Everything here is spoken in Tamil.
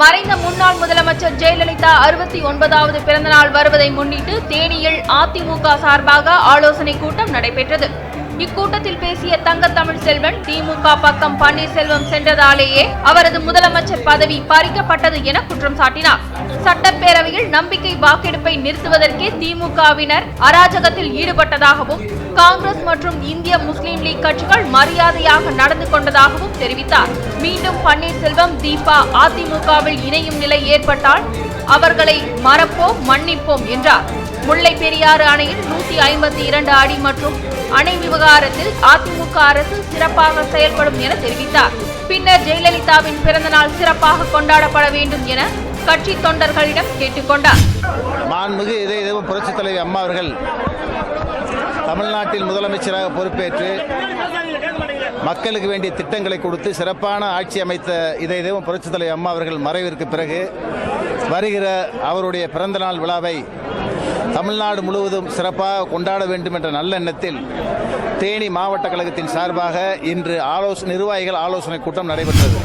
மறைந்த முன்னாள் முதலமைச்சர் ஜெயலலிதா அறுபத்தி ஒன்பதாவது பிறந்தநாள் வருவதை முன்னிட்டு தேனியில் அதிமுக சார்பாக ஆலோசனை கூட்டம் நடைபெற்றது. இக்கூட்டத்தில் பேசிய தங்க தமிழ் செல்வன் திமுக பக்கம் பன்னீர்செல்வம் சென்றதாலேயே அவரது முதலமைச்சர் பதவி பறிக்கப்பட்டது என குற்றம் சாட்டினார். சட்டப்பேரவையில் நம்பிக்கை வாக்கெடுப்பை நிறுத்துவதற்கே திமுகவினர் அராஜகத்தில் ஈடுபட்டதாகவும் காங்கிரஸ் மற்றும் இந்திய முஸ்லீம் லீக் கட்சிகள் மரியாதையாக நடந்து கொண்டதாகவும் தெரிவித்தார். மீண்டும் பன்னீர்செல்வம் தீபா அதிமுகவில் இணையும் நிலை ஏற்பட்டால் அவர்களை மறப்போம் மன்னிப்போம் என்றார். முல்லை பெரியாறு அணையில் நூத்தி ஐம்பத்தி இரண்டு அடி மற்றும் அணை விவகாரத்தில் அதிமுக அரசு சிறப்பாக செயல்படும் என தெரிவித்தார். பின்னர் ஜெயலலிதாவின் பிறந்தநாள் சிறப்பாக கொண்டாடப்பட வேண்டும் என கட்சி தொண்டர்களிடம் கேட்டுக்கொண்டார் மாண்புமிகு இதய தெய்வ புரட்சித் தலைவி அம்மா அவர்கள் தமிழ்நாட்டில் முதலமைச்சராக பொறுப்பேற்று மக்களுக்கு வேண்டிய திட்டங்களை கொடுத்து சிறப்பான ஆட்சி அமைத்த இதய தெய்வம் புரட்சித் தலைவி அம்மா அவர்கள் மறைவிற்கு பிறகு வருகிற அவருடைய பிறந்தநாள் விழாவை தமிழ்நாடு முழுவதும் சிறப்பாக கொண்டாட வேண்டும் என்ற நல்லெண்ணத்தில் தேனி மாவட்ட கழகத்தின் சார்பாக இன்று ஆலோசனை நிர்வாகிகள் ஆலோசனை கூட்டம் நடைபெற்றது.